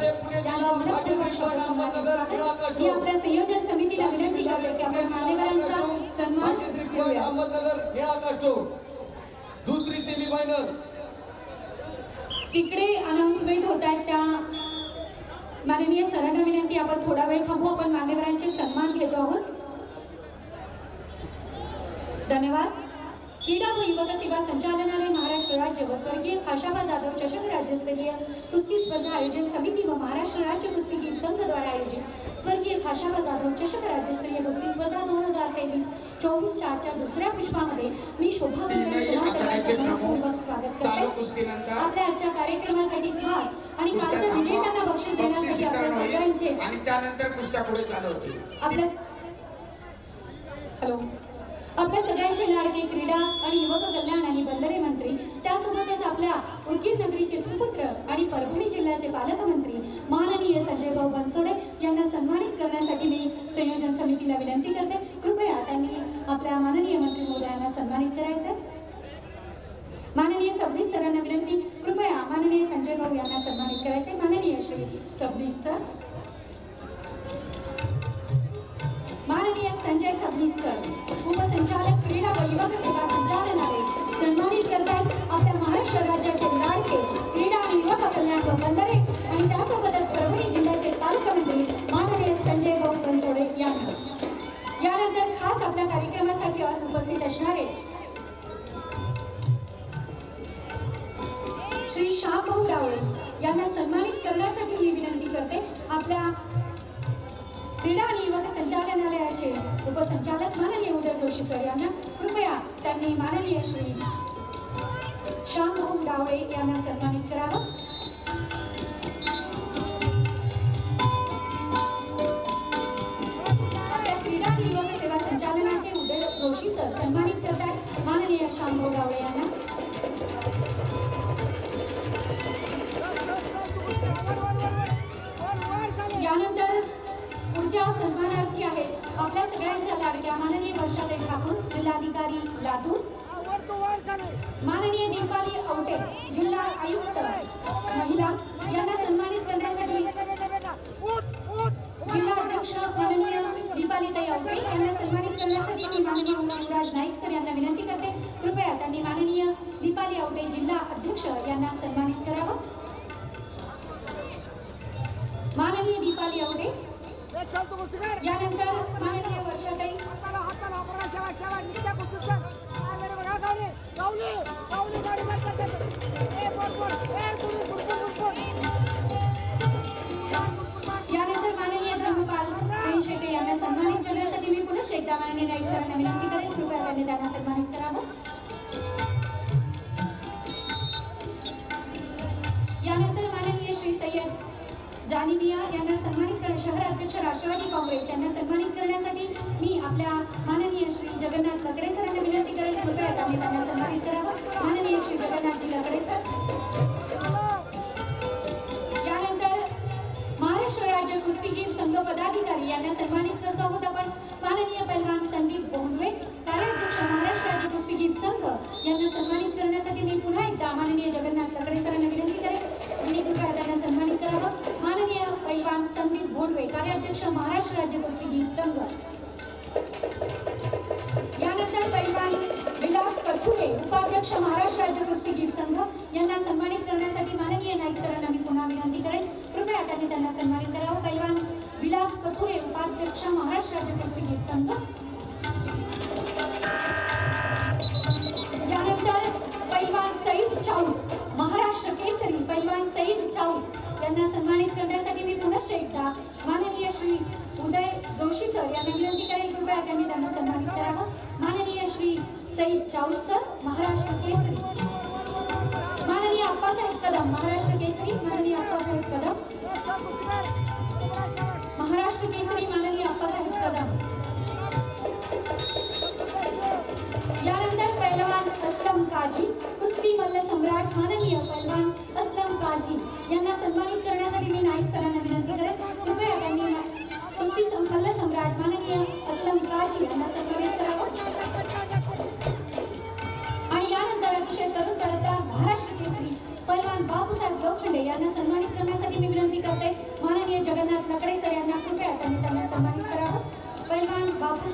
मी आपल्या संयोजन समितीला विनंती करते की आपण मान्यवरांचा सन्मान अहमदनगर दुसरी तिकडे अनाउन्समेंट होत आहेत त्या माननीय सरांना विनंती आपण थोडा वेळ थांबू आपण मान्यवरांचे सन्मान घेतो आहोत. धन्यवाद. क्रीडा व युवक सेवा संचालनालय महाराष्ट्र राज्य व स्वर्गीय खाशाबा जाधव चषक राज्यस्तरीय कुस्ती स्पर्धा आयोजन समिती व महाराष्ट्र राज्य कुस्तीगीर संघद्वारा आयोजित. स्वर्गीय खाशाबा जाधव चषक राज्यस्तरीय कुस्ती स्पर्धा दोन हजार तेवीस चोवीस चारच्या दुसऱ्या पुष्पामध्ये मी शोभा स्वागत करते. आपल्या आजच्या कार्यक्रमासाठी खास आणि कालच्या विजेत्यांना बक्षीस देण्यासाठी आपल्या सगळ्यांचे आणि त्यानंतर पुढे चालू आपल्या हॅलो. आपल्या सगळ्यांचे लाडके क्रीडा आणि युवक कल्याण आणि बंदरे मंत्री त्यासोबतच आपल्या उदगीर नगरीचे सुपुत्र आणि परभणी जिल्ह्याचे पालकमंत्री माननीय संजय भाऊ बनसोडे यांना सन्मानित करण्यासाठी मी संयोजन समितीला विनंती करते. कृपया त्यांनी आपल्या माननीय मंत्री महोदयांना सन्मानित करायचं. माननीय सबनीस सरांना विनंती कृपया माननीय संजय भाऊ यांना सन्मानित करायचे. माननीय श्री सबनीस सर. माननीय संजय सबनीस सर. उपसंचालक क्रीडा व युवक सेवा संचालनालय सन्मानित करतात आपल्या महाराष्ट्र राज्याचे लाडके क्रीडा आणि युवक कल्याण व बंदरे आणि त्यासोबतच परभणी जिल्ह्याचे पालकमंत्री माननीय संजय भाऊ बनसोडे यांना. यानंतर खास आपल्या कार्यक्रमासाठी आज उपस्थित असणारे श्री श्यामभाऊ रावळे यांना सन्मानित करण्यासाठी मी विनंती करते. आपल्या संचालनालयाचे उपसंचालक माननीय उदय जोशी सर यांना कृपया त्यांनी माननीय श्री श्यामभाऊ डावळे यांना सन्मानित करावं. क्रीडा आणि सेवा संचालनाचे उदय जोशी सर सन्मानित माननीय दीपाली आवटे जिल्हा आयुक्त महिला यांना सन्मानित करण्यासाठी जिल्हा अध्यक्ष माननीय दीपालीताई आवटे यांना सन्मानित करण्यासाठी मी माननीय युवराज नाईक सर यांना विनंती करते. कृपया त्यांनी माननीय दीपाली आवटे जिल्हा अध्यक्ष यांना सन्मानित करावं. माननीय दीपाली आवटे यानंतर सन्मानित यानंतर माननीय श्री सय्यद जानिबिया यांना सन्मानित कर शहर अध्यक्ष राष्ट्रवादी काँग्रेस यांना सन्मानित करण्यासाठी मी आपल्या माननीय श्री जगन्नाथ लकडे सरांना विनंती करेल कृपया त्यांनी त्यांना सन्मानित करावं. माननीय श्री जगन्नाथजी लकडे सर. यानंतर महाराष्ट्र राज्य कुस्तीगीर संघ पदाधिकारी यांना सन्मानित करतो आहोत आपण. माननीय पहिला संदीप कार्याध्यक्ष महाराष्ट्र राज्य कुस्तीगीर संघ. यानंतर पैलवान विलास कथुरे उपाध्यक्ष महाराष्ट्र राज्य कुस्तीगीर संघ यांना सन्मानित करण्यासाठी माननीय नाईक सरांना मी पुन्हा विनंती करेन. कृपया त्यांनी त्यांना सन्मानित करावं. पैलवान विलास कथुरे उपाध्यक्ष महाराष्ट्र राज्य कुस्तीगीर संघ. यानंतर पैलवान सईद चाऊस महाराष्ट्र केसरी पैलवान सईद चाऊस यांना सन्मानित करण्यासाठी मी पुनश्च एकदा माननीय श्री उदय जोशी सर यांना विनंती करेल कृपया त्यांनी त्यांना सन्मानित करावं. माननीय श्री सईद चाऊस सर महाराष्ट्र केसरी. माननीय अप्पासाहेब कदम महाराष्ट्र केसरी माननीय अप्पासाहेब कदम. महाराष्ट्र केसरी माननीय अप्पासाहेब कदम.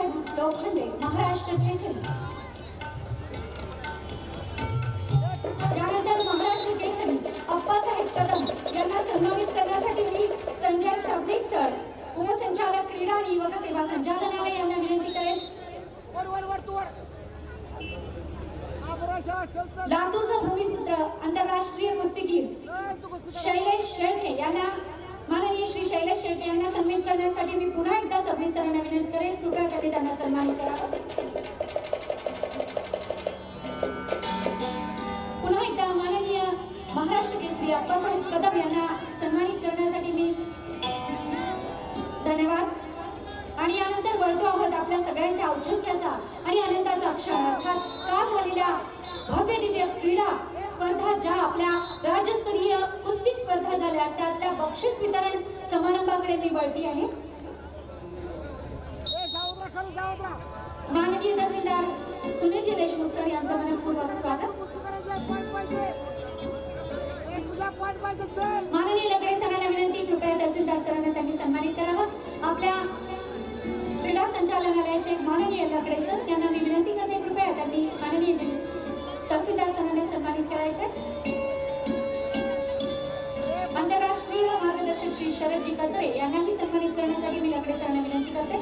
बापूसाहेब लोखंडे महाराष्ट्र केसरी. यानंतर महाराष्ट्र केसरी अप्पासाहेब कदम यांना सन्मानित करण्यासाठी मी संजय सबनीस सर उपसंचालक क्रीडा आणि युवक सेवा संचालनालय यांना विनंती करेन. लातूरचा भूमिपुत्र आंतरराष्ट्रीय कुस्तीगीर शैलेश शेळके यांना माननीय श्री शैलेश शेट्टी यांना सन्मानित करण्यासाठी मी पुन्हा एकदा सबनीस सरांना विनंती करेन कृपया कधी त्यांना सन्मानित करावं. पुन्हा एकदा माननीय महाराष्ट्र केसरी अप्पासाहेब कदम यांना सन्मानित करण्यासाठी मी धन्यवाद. आणि यानंतर वळतो आहोत आपल्या सगळ्यांच्या औचित्याचा आणि आनंदाचा क्षण. अर्थात का झालेल्या भव्य दिव्य क्रीडा स्पर्धा ज्या आपल्या राज्यस्तरीय झाल्या त्यातल्या बक्षीस वितरण समारंभाकडे मी वळती आहे. माननीय तहसीलदार सुनीलजी देशमुख सर यांचं मनपूर्वक स्वागत. कुस्ती मार्गदर्शक कचरे यांनाही सन्मानित करण्यासाठी मी लगडे सरांना विनंती करते.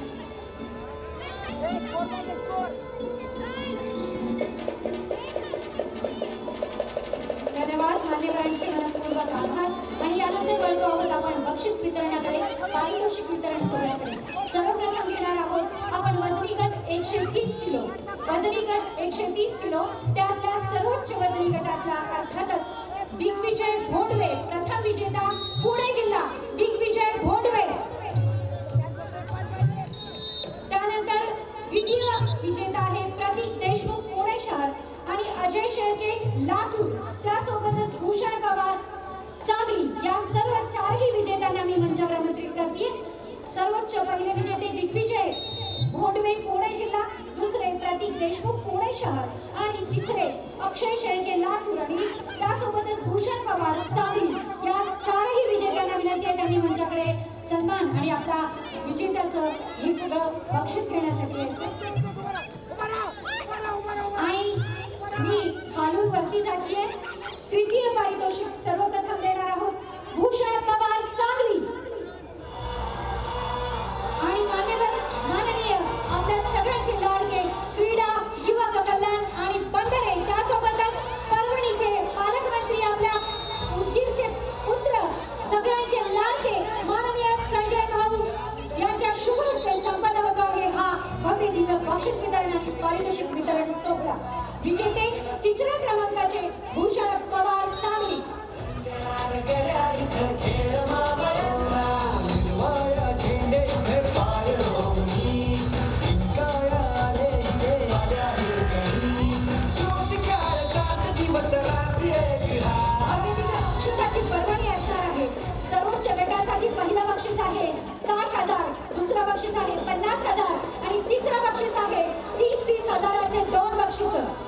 धन्यवाद. मान्यवरांचे मनपूर्वक आभार. आणि यानंतर वळतो आहोत आपण बक्षीस वितरणाकडे पारितोषिक वितरण सोहळ्याकडे. सर्वप्रथम घेणार आहोत आपण वजनी गट एकशे तीस किलो. वजनी गट एकशे तीस किलो. त्यातल्या सर्वोच्च वजनी गटातला अर्थातच दिग्विजय भोंडवे प्रथम विजेता पुणे जिल्हा अजय शेळके लातूर. त्यासोबतच भूषण पवार सांगली या सर्व चारही विजेत्यांना मी मंचावर आमंत्रित करते. सर्वोच्च पहिले विजेते दिग्विजय भोंडवे पुणे जिल्हा दुसरे प्रतीक देशमुख पुणे शहर आणि तिसरे अक्षय शेळके लातूर. आणि त्यासोबतच भूषण पवार सांगली या चारही विजेत्यांना विनंती आहे त्यांनी मंचाकडे सन्मान आणि आपला विजेत्याचं हे सगळं बक्षीस घेण्यासाठी यायचं. मी तिसऱ्या क्रमांकाचे भूषण पवार सांगली आहे. सर्वोच्च आहे साठ हजार बक्षीस आहे पन्नास हजार आणि तिसरं बक्षीस आहे तीस तीस हजाराचे दोन बक्षीस.